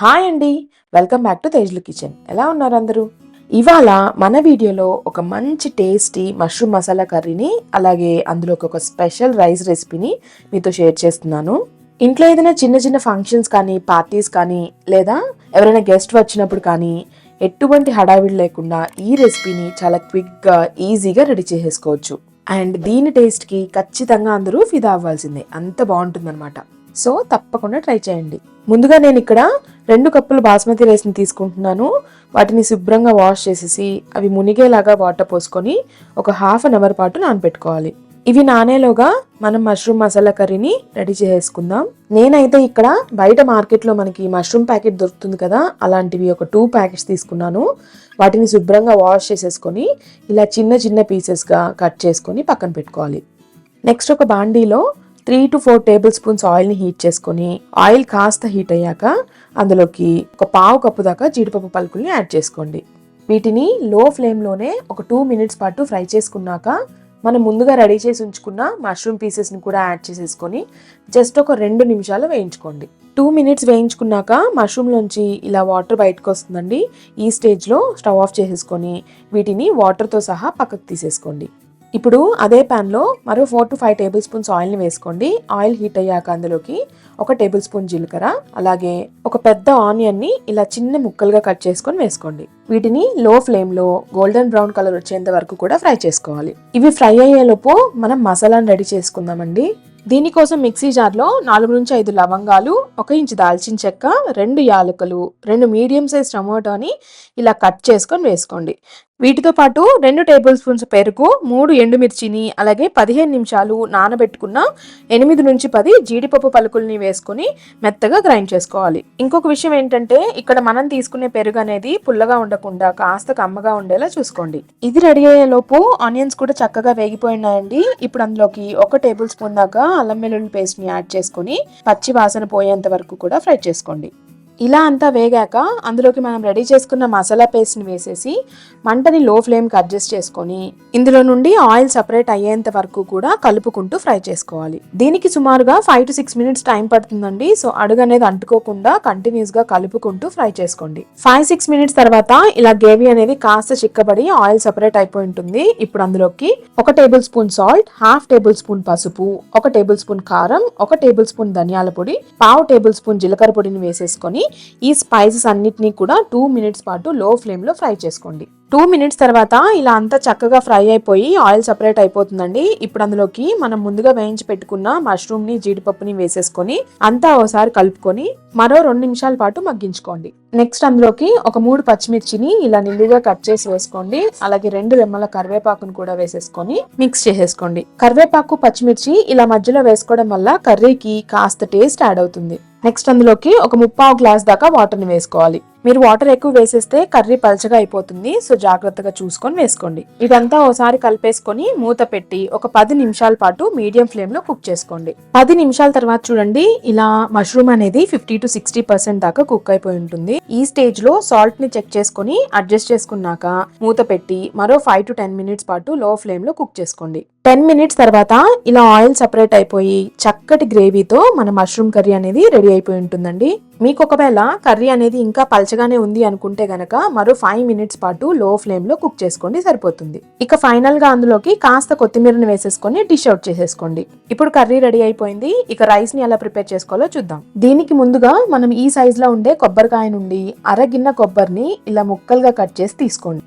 Hi అండి. Welcome back to తేజ్లు kitchen. ఎలా ఉన్నారు అందరూ ఇవాళ మన వీడియోలో ఒక మంచి టేస్టీ మష్రూమ్ మసాలా కర్రీని అలాగే అందులో ఒక స్పెషల్ రైస్ రెసిపీని మీతో షేర్ చేస్తున్నాను. ఇంట్లో ఏదైనా చిన్న చిన్న ఫంక్షన్స్ కానీ పార్టీస్ కానీ లేదా ఎవరైనా గెస్ట్ వచ్చినప్పుడు కానీ ఎటువంటి హడావిడి లేకుండా ఈ రెసిపీని చాలా క్విక్గా ఈజీగా రెడీ చేసేసుకోవచ్చు. అండ్ దీని టేస్ట్కి ఖచ్చితంగా అందరూ ఫిదా అవ్వాల్సిందే. అంత బాగుంటుందన్నమాట. సో తప్పకుండా ట్రై చేయండి. ముందుగా నేను ఇక్కడ రెండు కప్పులు బాస్మతి రైస్ని తీసుకుంటున్నాను. వాటిని శుభ్రంగా వాష్ చేసేసి అవి మునిగేలాగా వాటర్ పోసుకొని ఒక హాఫ్ అన్ అవర్ పాటు నానబెట్టుకోవాలి. ఇవి నానేలోగా మనం మష్రూమ్ మసాలా కర్రీని రెడీ చేసేసుకుందాం. నేనైతే ఇక్కడ బయట మార్కెట్లో మనకి మష్రూమ్ ప్యాకెట్ దొరుకుతుంది కదా అలాంటివి ఒక టూ ప్యాకెట్స్ తీసుకున్నాను. వాటిని శుభ్రంగా వాష్ చేసేసుకొని ఇలా చిన్న చిన్న పీసెస్గా కట్ చేసుకొని పక్కన పెట్టుకోవాలి. నెక్స్ట్ ఒక బాండీలో three to four tablespoons ఆయిల్ని హీట్ చేసుకొని ఆయిల్ కాస్త హీట్ అయ్యాక అందులోకి ఒక పావు కప్పు దాకా జీడిపప్పు పలుకుల్ని యాడ్ చేసుకోండి. వీటిని లో ఫ్లేమ్లోనే ఒక టూ మినిట్స్ పాటు ఫ్రై చేసుకున్నాక మనం ముందుగా రెడీ చేసి ఉంచుకున్న మష్రూమ్ పీసెస్ని కూడా యాడ్ చేసేసుకొని జస్ట్ ఒక రెండు నిమిషాలు వేయించుకోండి. టూ మినిట్స్ వేయించుకున్నాక మష్రూమ్లోంచి ఇలా వాటర్ బయటకు వస్తుందండి. ఈ స్టేజ్లో స్టవ్ ఆఫ్ చేసేసుకొని వీటిని వాటర్తో సహా పక్కకు తీసేసుకోండి. ఇప్పుడు అదే ప్యాన్లో మరో four to five tablespoons ఆయిల్ని వేసుకోండి. ఆయిల్ హీట్ అయ్యాక అందులోకి ఒక టేబుల్ స్పూన్ జీలకర్ర అలాగే ఒక పెద్ద ఆనియన్ని ఇలా చిన్న ముక్కలుగా కట్ చేసుకొని వేసుకోండి. వీటిని లో ఫ్లేమ్లో గోల్డెన్ బ్రౌన్ కలర్ వచ్చేంత వరకు కూడా ఫ్రై చేసుకోవాలి. ఇవి ఫ్రై అయ్యేలోపు మనం మసాలాను రెడీ చేసుకుందామండి. దీనికోసం మిక్సీ జార్లో నాలుగు నుంచి ఐదు లవంగాలు ఒక ఇంచు దాల్చిన చెక్క రెండు యాలకులు రెండు మీడియం సైజ్ టమోటాని ఇలా కట్ చేసుకొని వేసుకోండి. వీటితో పాటు రెండు టేబుల్ స్పూన్స్ పెరుగు మూడు ఎండుమిర్చిని అలాగే పదిహేను నిమిషాలు నానబెట్టుకున్న ఎనిమిది నుంచి పది జీడిపప్పు పలుకుల్ని వేసుకొని మెత్తగా గ్రైండ్ చేసుకోవాలి. ఇంకొక విషయం ఏంటంటే ఇక్కడ మనం తీసుకునే పెరుగు అనేది పుల్లగా ఉండకుండా కాస్త కమ్మగా ఉండేలా చూసుకోండి. ఇది రెడీ అయ్యే లోపు ఆనియన్స్ కూడా చక్కగా వేగిపోయినాయండి. ఇప్పుడు అందులోకి ఒక టేబుల్ స్పూన్ దాకా అల్లం వెల్లుల్లి పేస్ట్ని యాడ్ చేసుకొని పచ్చి వాసన పోయేంత వరకు కూడా ఫ్రై చేసుకోండి. ఇలా అంతా వేగాక అందులోకి మనం రెడీ చేసుకున్న మసాలా పేస్ట్ని వేసేసి మంటని లో ఫ్లేమ్కి అడ్జస్ట్ చేసుకొని ఇందులో నుండి ఆయిల్ సపరేట్ అయ్యేంత వరకు కూడా కలుపుకుంటూ ఫ్రై చేసుకోవాలి. దీనికి సుమారుగా five to six minutes time పడుతుందండి. సో అడుగు అనేది అంటుకోకుండా కంటిన్యూస్గా కలుపుకుంటూ ఫ్రై చేసుకోండి. ఫైవ్ సిక్స్ మినిట్స్ తర్వాత ఇలా గ్రేవీ అనేది కాస్త చిక్కబడి ఆయిల్ సపరేట్ అయిపోయి ఉంటుంది. ఇప్పుడు అందులోకి ఒక tablespoon salt half tablespoon పసుపు ఒక టేబుల్ స్పూన్ కారం ఒక టేబుల్ స్పూన్ ధనియాల పొడి పావు టేబుల్ స్పూన్ జీలకర్ర పొడిని వేసేసుకొని ఈ స్పైసెస్ అన్నిటినీ కూడా టూ మినిట్స్ పాటు లో ఫ్లేమ్లో ఫ్రై చేసుకోండి. టూ మినిట్స్ తర్వాత ఇలా అంతా చక్కగా ఫ్రై అయిపోయి ఆయిల్ సపరేట్ అయిపోతుందండి. ఇప్పుడు అందులోకి మనం ముందుగా వేయించి పెట్టుకున్న మష్రూమ్ని జీడిపప్పుని వేసేసుకొని అంతా ఒకసారి కలుపుకొని మరో రెండు నిమిషాల పాటు మగ్గించుకోండి. నెక్స్ట్ అందులోకి ఒక మూడు పచ్చిమిర్చిని ఇలా నిండుగా కట్ చేసి వేసుకోండి. అలాగే రెండు రెమ్మల కరివేపాకును కూడా వేసేసుకొని మిక్స్ చేసేసుకోండి. కరివేపాకు పచ్చిమిర్చి ఇలా మధ్యలో వేసుకోవడం వల్ల కర్రీకి కాస్త టేస్ట్ యాడ్ అవుతుంది. నెక్స్ట్ అందులోకి ఒక ముప్పావు గ్లాస్ దాకా వాటర్ని వేసుకోవాలి. మీరు వాటర్ ఎక్కువ వేసేస్తే కర్రీ పలచగా అయిపోతుంది సో జాగ్రత్తగా చూసుకొని వేసుకోండి. ఇదంతా ఒకసారి కలిపేసుకొని మూత పెట్టి ఒక పది నిమిషాల పాటు మీడియం ఫ్లేమ్లో కుక్ చేసుకోండి. పది నిమిషాల తర్వాత చూడండి ఇలా మష్రూమ్ అనేది ఫిఫ్టీ టు సిక్స్టీ పర్సెంట్ దాకా కుక్ అయిపోయి ఉంటుంది. ఈ స్టేజ్లో సాల్ట్ని చెక్ చేసుకొని అడ్జస్ట్ చేసుకున్నాక మూత పెట్టి మరో ఫైవ్ టు టెన్ మినిట్స్ పాటు లో ఫ్లేమ్లో కుక్ చేసుకోండి. టెన్ మినిట్స్ తర్వాత ఇలా ఆయిల్ సపరేట్ అయిపోయి చక్కటి గ్రేవీతో మన మష్రూమ్ కర్రీ అనేది రెడీ అయిపోయి ఉంటుందండి. మీకు ఒకవేళ కర్రీ అనేది ఇంకా పలచగానే ఉంది అనుకుంటే గనక మరో ఫైవ్ మినిట్స్ పాటు లో ఫ్లేమ్లో కుక్ చేసుకోండి సరిపోతుంది. ఇక ఫైనల్గా అందులోకి కాస్త కొత్తిమీరని వేసేసుకొని డిష్ అవుట్ చేసేసుకోండి. ఇప్పుడు కర్రీ రెడీ అయిపోయింది. ఇక రైస్ని ఎలా ప్రిపేర్ చేసుకోవాలో చూద్దాం. దీనికి ముందుగా మనం ఈ సైజ్లో ఉండే కొబ్బరికాయ నుండి అరగిన్న కొబ్బరిని ఇలా ముక్కలుగా కట్ చేసి తీసుకోండి.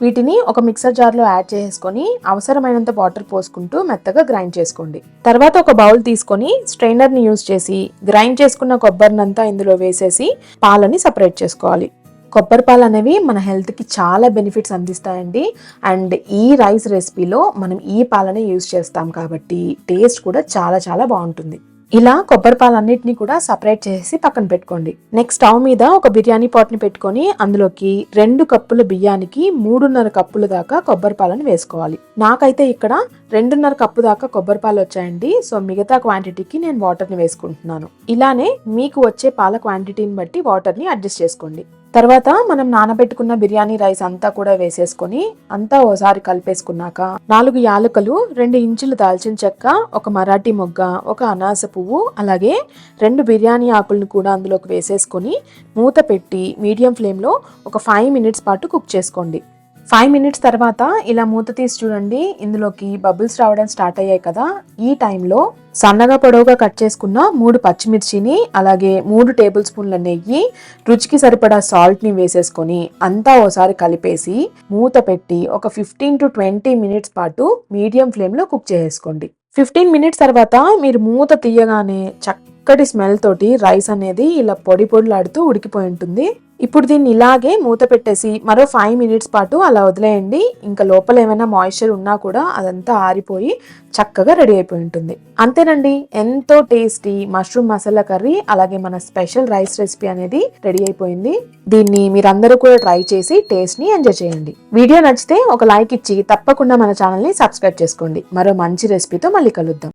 వీటిని ఒక మిక్సర్ జార్లో యాడ్ చేసుకొని అవసరమైనంత వాటర్ పోసుకుంటూ మెత్తగా గ్రైండ్ చేసుకోండి. తర్వాత ఒక బౌల్ తీసుకొని స్ట్రైనర్ని యూజ్ చేసి గ్రైండ్ చేసుకున్న కొబ్బరినంతా ఇందులో వేసేసి పాలని సపరేట్ చేసుకోవాలి. కొబ్బరి పాలు అనేవి మన హెల్త్కి చాలా బెనిఫిట్స్ అందిస్తాయండి. అండ్ ఈ రైస్ రెసిపీలో మనం ఈ పాలనే యూజ్ చేస్తాం కాబట్టి టేస్ట్ కూడా చాలా చాలా బాగుంటుంది. ఇలా కొబ్బరి పాలన్నిటిని కూడా సపరేట్ చేసి పక్కన పెట్టుకోండి. నెక్స్ట్ స్టవ్ మీద ఒక బిర్యానీ పాట్ని పెట్టుకొని అందులోకి రెండు కప్పుల బియ్యానికి మూడున్నర కప్పుల దాకా కొబ్బరి పాలను వేసుకోవాలి. నాకైతే ఇక్కడ రెండున్నర కప్పు దాకా కొబ్బరి పాలు వచ్చాయండి. సో మిగతా క్వాంటిటీకి నేను వాటర్ని వేసుకుంటున్నాను. ఇలానే మీకు వచ్చే పాల క్వాంటిటీని బట్టి వాటర్ని అడ్జస్ట్ చేసుకోండి. తర్వాత మనం నానబెట్టుకున్న బిర్యానీ రైస్ అంతా కూడా వేసేసుకొని అంతా ఓసారి కలిపేసుకున్నాక నాలుగు యాలకులు రెండు ఇంచులు దాల్చిన చెక్క ఒక మరాఠీ మొగ్గ ఒక అనాస పువ్వు అలాగే రెండు బిర్యానీ ఆకులను కూడా అందులోకి వేసేసుకొని మూత పెట్టి మీడియం ఫ్లేమ్లో ఒక ఫైవ్ మినిట్స్ పాటు కుక్ చేసుకోండి. ఫైవ్ మినిట్స్ తర్వాత ఇలా మూత తీసి చూడండి. ఇందులోకి బబుల్స్ రావడం స్టార్ట్ అయ్యాయి కదా. ఈ టైంలో సన్నగా పొడవుగా కట్ చేసుకున్న మూడు పచ్చిమిర్చిని అలాగే మూడు టేబుల్ స్పూన్ల నెయ్యి రుచికి సరిపడా సాల్ట్ని వేసేసుకొని అంతా ఓసారి కలిపేసి మూత పెట్టి ఒక ఫిఫ్టీన్ టు ట్వంటీ మినిట్స్ పాటు మీడియం ఫ్లేమ్లో కుక్ చేసుకోండి ఫిఫ్టీన్ మినిట్స్ తర్వాత మీరు మూత తీయగానే చక్క చక్కటి స్మెల్ తోటి రైస్ అనేది ఇలా పొడి పొడిలాడుతూ ఉడికిపోయి ఉంటుంది. ఇప్పుడు దీన్ని ఇలాగే మూత పెట్టేసి మరో ఫైవ్ మినిట్స్ పాటు అలా వదిలేయండి. ఇంకా లోపల ఏమైనా మాయిశ్చర్ ఉన్నా కూడా అదంతా ఆరిపోయి చక్కగా రెడీ అయిపోయి ఉంటుంది. అంతేనండి ఎంతో టేస్టీ మష్రూమ్ మసాలా కర్రీ అలాగే మన స్పెషల్ రైస్ రెసిపీ అనేది రెడీ అయిపోయింది. దీన్ని మీరందరూ కూడా ట్రై చేసి టేస్ట్ని ఎంజాయ్ చేయండి. వీడియో నచ్చితే ఒక లైక్ ఇచ్చి తప్పకుండా మన ఛానల్ని సబ్స్క్రైబ్ చేసుకోండి. మరో మంచి రెసిపీతో మళ్ళీ కలుద్దాం.